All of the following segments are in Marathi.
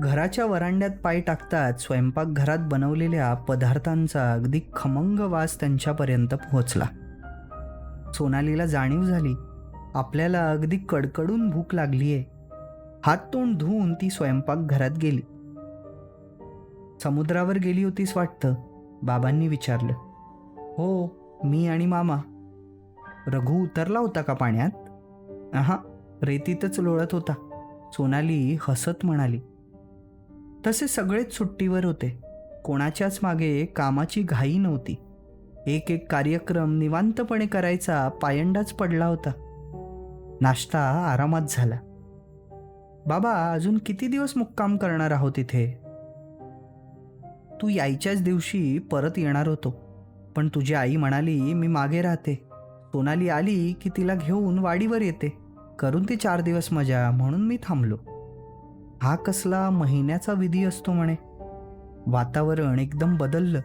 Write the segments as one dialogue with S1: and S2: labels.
S1: घराच्या वरांड्यात पाय टाकताच स्वयंपाकघरात बनवलेल्या पदार्थांचा अगदी खमंग वास त्यांच्यापर्यंत पोहोचला. सोनालीला जाणीव झाली आपल्याला अगदी कडकडून भूक लागली आहे हात तोंड धुवून ती स्वयंपाकघरात गेली. समुद्रावर गेली होतीस वाटतं? बाबांनी विचारलं. हो मी आणि मामा. रघु उतरला होता का पाण्यात? हा रेतीतच लोळत होता. सोनाली हसत म्हणाली. तसे सगळेच सुट्टीवर होते. कोणाच्याच मागे कामाची घाई नव्हती. एक एक कार्यक्रम निवांतपणे करायचा पायंडाच पडला होता. नाश्ता आरामात झाला. बाबा अजून किती दिवस मुक्काम करणार आहोत इथे? तू यायच्याच दिवशी परत येणार होतो. पण तुझी आई म्हणाली मी मागे राहते. सोनाली आली की तिला घेऊन वाडीवर येते. करून ती चार दिवस मजा म्हणून मी थांबलो. हा कसला महिन्याचा विधी असतो म्हणे? वातावरण एकदम बदललं.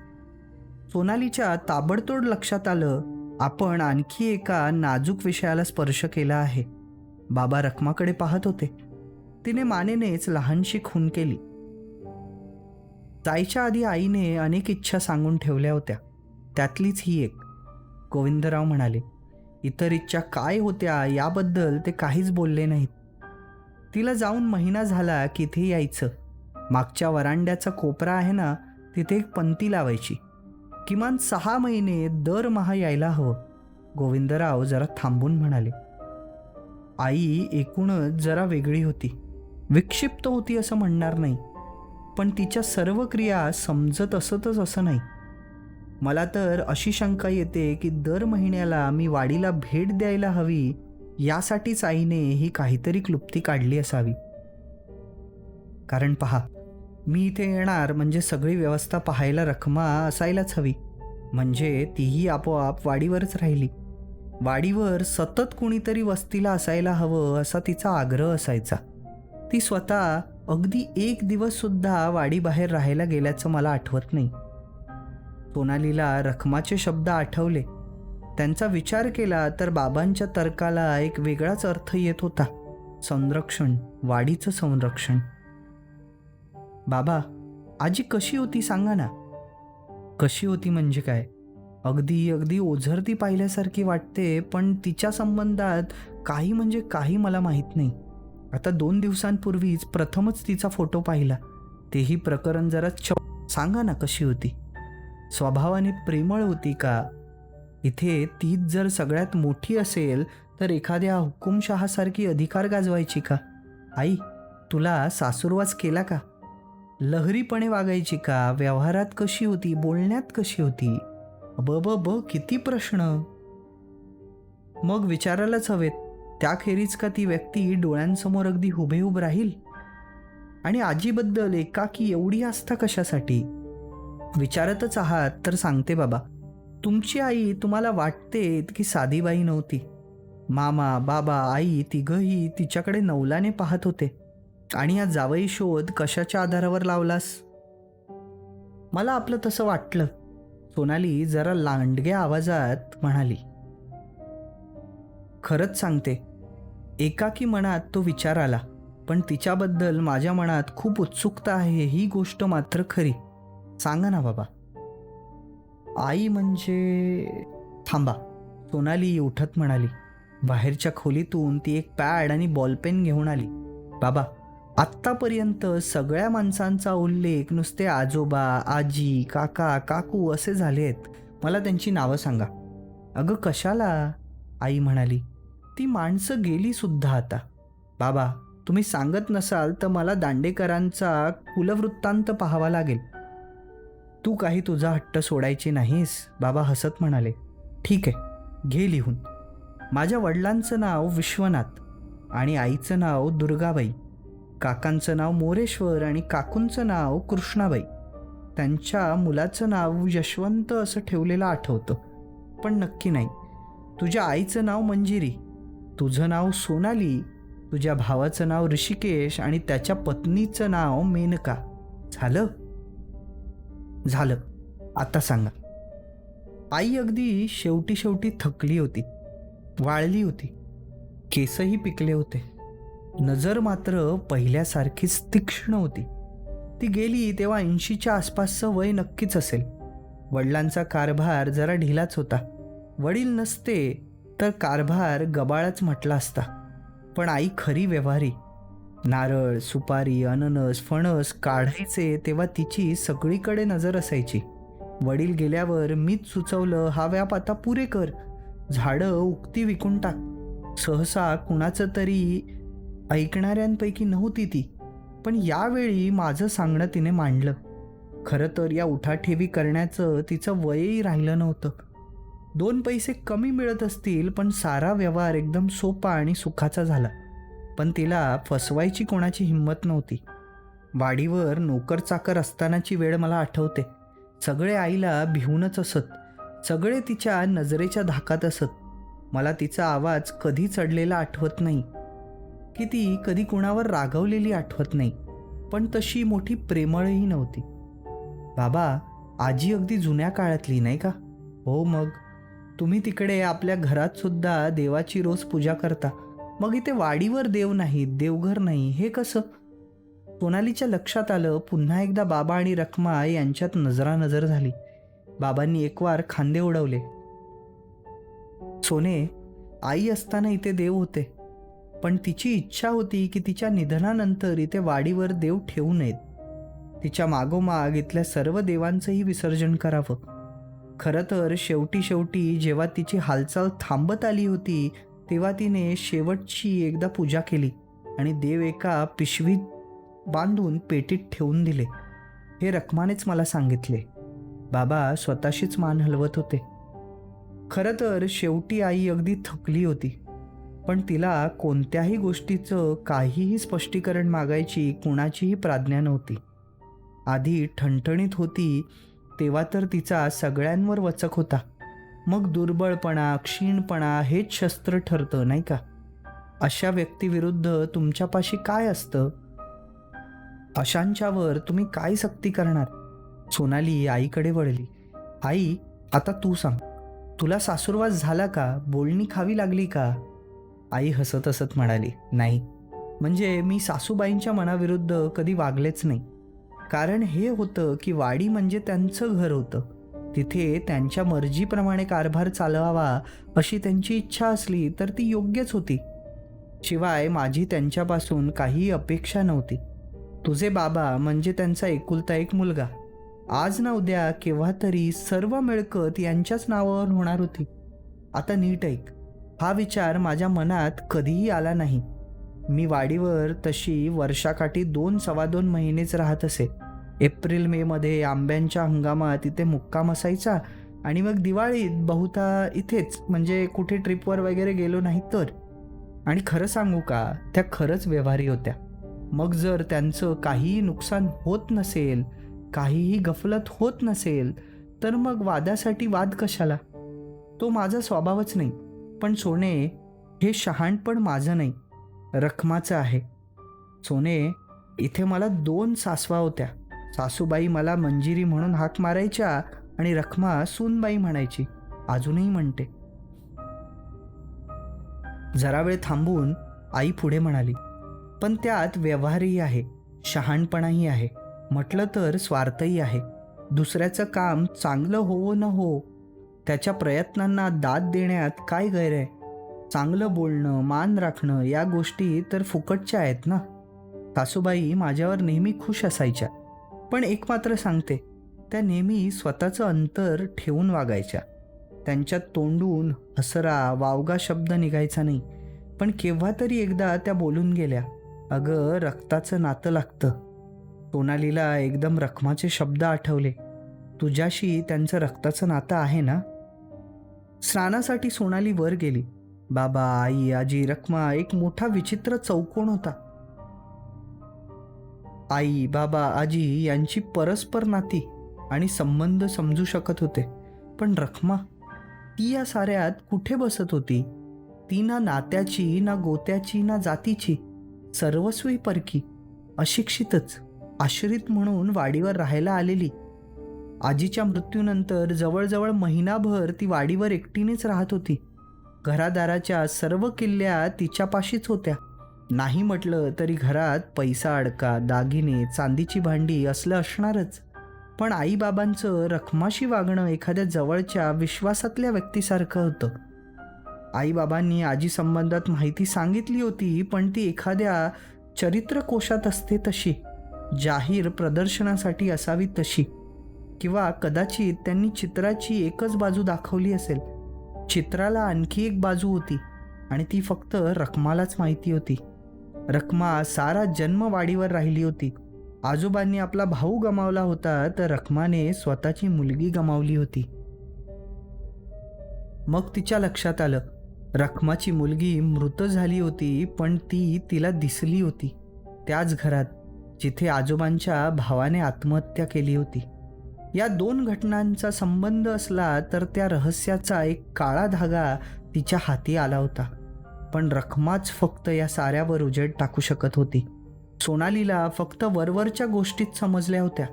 S1: सोनालीच्या ताबडतोड लक्षात आलं आपण आणखी एका नाजूक विषयाला स्पर्श केला आहे. बाबा रखमाकडे पाहत होते. तिने मानेनेच लहानशी खून केली. जायच्या आधी आईने अनेक इच्छा सांगून ठेवल्या होत्या. त्यातलीच ही एक. गोविंदराव म्हणाले इतर इच्छा काय होत्या याबद्दल ते काहीच बोलले नाहीत. तिला जाऊन महिना झाला की इथे यायचं. मागच्या वरांड्याचा कोपरा आहे ना तिथे एक पंती लावायची. किमान सहा महिने दरमहा यायला हवं. गोविंदराव जरा थांबून म्हणाले. आई एकूणच जरा वेगळी होती. विक्षिप्त होती असं म्हणणार नाही. पण तिच्या सर्व क्रिया समजत असतच असं नाही. मला तर अशी शंका येते की दर महिन्याला मी वाडीला भेट द्यायला हवी यासाठीच आईने ही काहीतरी क्लुप्ती काढली असावी. कारण पहा मी इथे येणार म्हणजे सगळी व्यवस्था पाहायला रखमा असायलाच हवी. म्हणजे तीही आपोआप वाडीवरच राहिली. वाडीवर सतत कुणीतरी वस्तीला असायला हवं असा तिचा आग्रह असायचा. ती स्वतः अगदी एक दिवससुद्धा वाडीबाहेर राहायला गेल्याचं मला आठवत नाही. सोनालीला रखमाचे शब्द आठवले. त्यांचा विचार केला तर बाबांच्या तर्काला एक वेगळाच अर्थ येत होता. संरक्षण वाढीचं संरक्षण. बाबा आजी कशी होती सांगा ना. कशी होती म्हणजे काय? अगदी अगदी ओझरती पाहिल्यासारखी वाटते पण तिच्या संबंधात काही म्हणजे काही मला माहीत नाही. आता दोन दिवसांपूर्वीच प्रथमच तिचा फोटो पाहिला. तेही प्रकरण जरा छ सांगा ना कशी होती. स्वभावाने प्रेमळ होती का? इथे तीच जर सगळ्यात मोठी असेल तर एखाद्या हुकुमशहासारखी अधिकार गाजवायची का? आई तुला सासूरवास केला का? लहरीपणे वागायची का? व्यवहारात कशी होती? बोलण्यात कशी होती? ब ब ब किती प्रश्न. मग विचारायलाच हवेत त्याखेरीज का ती व्यक्ती डोळ्यांसमोर अगदी हुबेहूब राहील? आणि आजीबद्दल एकाकी एवढी आस्था कशासाठी? विचारतच आहात तर सांगते बाबा. तुमची आई तुम्हाला वाटते की साधीबाई नव्हती. मामा बाबा आई तिघही तिच्याकडे नवलाने पाहत होते. आणि या जावई शोध कशाच्या आधारावर लावलास? मला आपलं तसं वाटलं. सोनाली जरा लांडग्या आवाजात म्हणाली. खरंच सांगते एकाकी मनात तो विचार आला पण तिच्याबद्दल माझ्या मनात खूप उत्सुकता आहे ही गोष्ट मात्र खरी. सांगा ना बाबा. आई म्हणजे थांबा. सोनाली उठत म्हणाली. बाहेरच्या खोलीतून ती एक पॅड आणि बॉलपेन घेऊन आली. बाबा आत्तापर्यंत सगळ्या माणसांचा उल्लेख नुसते आजोबा आजी काका काकू असे झाले आहेत. मला त्यांची नावं सांगा. अगं कशाला? आई म्हणाली. ती माणसं गेली सुद्धा आता. बाबा तुम्ही सांगत नसाल तर मला दांडेकरांचा कुलवृत्तांत पाहावा लागेल. तू काही तुझा हट्ट सोडायची नाहीस. बाबा हसत म्हणाले ठीक आहे घे लिहून. माझ्या वडिलांचं नाव विश्वनाथ आणि आईचं नाव दुर्गाबाई. काकांचं नाव मोरेश्वर आणि काकूंचं नाव कृष्णाबाई. त्यांच्या मुलाचं नाव यशवंत असं ठेवलेलं आठवतं. पण नक्की नाही. तुझ्या आईचं नाव मंजिरी. तुझं नाव सोनाली. तुझ्या भावाचं नाव ऋषिकेश आणि त्याच्या पत्नीचं नाव मेनका. झालं? झालं. आता सांगा. आई अगदी शेवटी शेवटी थकली होती. वाळली होती. केसही पिकले होते. नजर मात्र पहिल्यासारखीच तीक्ष्ण होती. ती गेली तेव्हा ऐंशीच्या आसपासचं वय नक्कीच असेल. वडिलांचा कारभार जरा ढिलाच होता. वडील नसते तर कारभार गबाळाच म्हटला असता. पण आई खरी व्यवहारी. नारळ सुपारी अननस फणस काढायचे तेव्हा तिची सगळीकडे नजर असायची. वडील गेल्यावर मीच सुचवलं हा व्याप आता पुरे कर. झाडं उक्ती विकून टाक. सहसा कुणाचं तरी ऐकणाऱ्यांपैकी नव्हती ती. पण यावेळी माझं सांगणं तिने मांडलं. खरं तर या उठाठेवी करण्याचं तिचं वयही राहिलं नव्हतं. दोन पैसे कमी मिळत असतील पण सारा व्यवहार एकदम सोपा आणि सुखाचा झाला. पण तिला फसवायची कोणाची हिंमत नव्हती. वाडीवर नोकर चाकर असतानाची वेळ मला आठवते. सगळे आईला भिवूनच असत. सगळे तिच्या नजरेच्या धाकात असत. मला तिचा आवाज कधी चढलेला आठवत नाही. की ती कधी कुणावर रागवलेली आठवत नाही. पण तशी मोठी प्रेमळही नव्हती. बाबा आजी अगदी जुन्या काळातली नाही का? हो मग. तुम्ही तिकडे आपल्या घरात सुद्धा देवाची रोज पूजा करता. मग इथे वाडीवर देव नाही देवघर नाही हे कसं? सोनालीच्या लक्षात आलं पुन्हा एकदा बाबा आणि रखमा यांच्यात नजरानजर झाली. बाबांनी एकवार खांदे उडवले. सोने आई असताना इथे देव होते. पण तिची इच्छा होती की तिच्या निधनानंतर इथे वाडीवर देव ठेवू नयेत. तिच्या मागोमाग इथल्या सर्व देवांचंही विसर्जन करावं. खरं तर शेवटी शेवटी जेव्हा तिची हालचाल थांबत आली होती तेव्हा तिने शेवटची एकदा पूजा केली आणि देव एका पिशवीत बांधून पेटीत ठेवून दिले. हे रखमानेच मला सांगितले. बाबा स्वतःशीच मान हलवत होते. खरं तर शेवटी आई अगदी थकली होती पण तिला कोणत्याही गोष्टीचं काहीही स्पष्टीकरण मागायची कुणाचीही प्राज्ञा नव्हती. आधी ठणठणीत होती तेव्हा तर तिचा सगळ्यांवर वचक होता. मग दुर्बळपणा क्षीणपणा हेच शस्त्र ठरतं नाही का? अशा व्यक्तीविरुद्ध तुमच्यापाशी काय असतं? अशांच्यावर तुम्ही काय सक्ती करणार? सोनाली आईकडे वळली. आई आता तू सांग. तुला सासूरवास झाला का? बोलणी खावी लागली का? आई हसत हसत म्हणाली नाही. म्हणजे मी सासूबाईंच्या मनाविरुद्ध कधी वागलेच नाही. कारण हे होतं की वाडी म्हणजे त्यांचं घर होतं. तिथे त्यांच्या मर्जीप्रमाणे कारभार चालवावा अशी त्यांची इच्छा असली तर ती योग्यच होती. शिवाय माझी त्यांच्यापासून काही अपेक्षा नव्हती. तुझे बाबा म्हणजे त्यांचा एकुलता एक मुलगा. आज ना उद्या केव्हा तरी सर्व मिळकत यांच्याच नावावर होणार होती. आता नीट ऐक. हा विचार माझ्या मनात कधीही आला नाही. मी वाडीवर तशी वर्षाकाठी दोन सव्वा दोन महिनेच राहत असे. एप्रिल मेमध्ये आंब्यांच्या हंगामात इथे मुक्काम असायचा. आणि मग दिवाळीत बहुता इथेच म्हणजे कुठे ट्रिपवर वगैरे गेलो नाही तर. आणि खरं सांगू का त्या खरंच व्यवहारी होत्या. मग जर त्यांचं काहीही नुकसान होत नसेल काहीही गफलत होत नसेल तर मग वादासाठी वाद कशाला? तो माझा स्वभावच नाही. पण सोने हे शहाणपण माझं नाही. रखमाचं आहे. सोने इथे मला दोन सासवा होत्या. सासूबाई मला मंजिरी म्हणून हाक मारायच्या आणि रखमा सूनबाई म्हणायची. अजूनही म्हणते. जरा वेळ थांबून आई पुढे म्हणाली पण त्यात व्यवहारही आहे शहाणपणाही आहे. म्हटलं तर स्वार्थही आहे. दुसऱ्याचं काम चांगलं होवो न हो त्याच्या प्रयत्नांना दाद देण्यात काय गैर आहे? चांगलं बोलणं मान राखणं या गोष्टी तर फुकटच्या आहेत ना? सासूबाई माझ्यावर नेहमी खुश असायच्या. पण एक मात्र सांगते त्या नेहमी स्वतःचं अंतर ठेवून वागायच्या. त्यांच्या तोंडून हसरा वावगा शब्द निघायचा नाही पण केव्हा तरी एकदा त्या बोलून गेल्या अगं रक्ताचं नातं लागतं. सोनालीला एकदम रखमाचे शब्द आठवले तुझ्याशी त्यांचं रक्ताचं नातं आहे ना? स्नानासाठी सोनाली वर गेली बाबा आई आजी रखमा एक मोठा विचित्र चौकोन होता. आई बाबा आजी यांची परस्पर नाती आणि संबंध समजू शकत होते. पण रखमा ती या साऱ्यात कुठे बसत होती? ती ना नात्याची ना गोत्याची ना जातीची सर्वस्वी परकी अशिक्षितच आश्रित म्हणून वाडीवर राहायला आलेली. आजीच्या मृत्यूनंतर जवळजवळ महिनाभर ती वाडीवर एकटीनेच राहत होती. घरादाराच्या सर्व किल्ल्या तिच्यापाशीच होत्या. नाही म्हटलं तरी घरात पैसा अडका दागिने चांदीची भांडी असलं असणारच. पण आईबाबांचं रखमाशी वागणं एखाद्या जवळच्या विश्वासातल्या व्यक्तीसारखं होतं. आईबाबांनी आजी संबंधात माहिती सांगितली होती पण ती एखाद्या चरित्रकोशात असते तशी. जाहीर प्रदर्शनासाठी असावी तशी. किंवा कदाचित त्यांनी चित्राची एकच बाजू दाखवली असेल. चित्राला आणखी एक बाजू होती आणि ती फक्त रखमालाच माहिती होती. रखमा सारा जन्म वाडीवर राहिली होती. आजोबांनी आपला भाऊ गमावला होता तर रखमाने स्वतःची मुलगी गमावली होती. मग तिच्या लक्षात आलं रखमाची मुलगी मृत झाली होती पण ती तिला दिसली होती. त्याच घरात जिथे आजोबांच्या भावाने आत्महत्या केली होती. या दोन घटनांचा संबंध असला तर त्या रहस्याचा एक काळा धागा तिच्या हाती आला होता. पण रखमाच फक्त या साऱ्यावर उजेड टाकू शकत होती. सोनालीला फक्त वरवरच्या गोष्टीत समजल्या होत्या.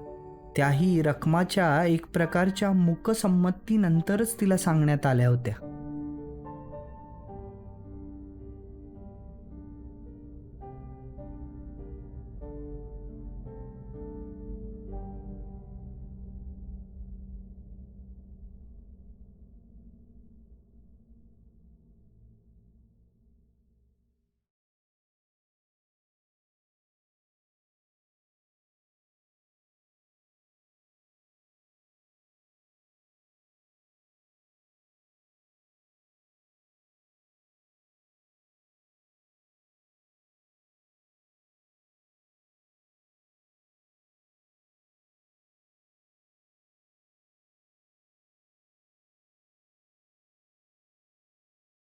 S1: त्याही रखमाच्या एक प्रकारच्या मूकसंमतीनंतरच तिला सांगण्यात आल्या होत्या.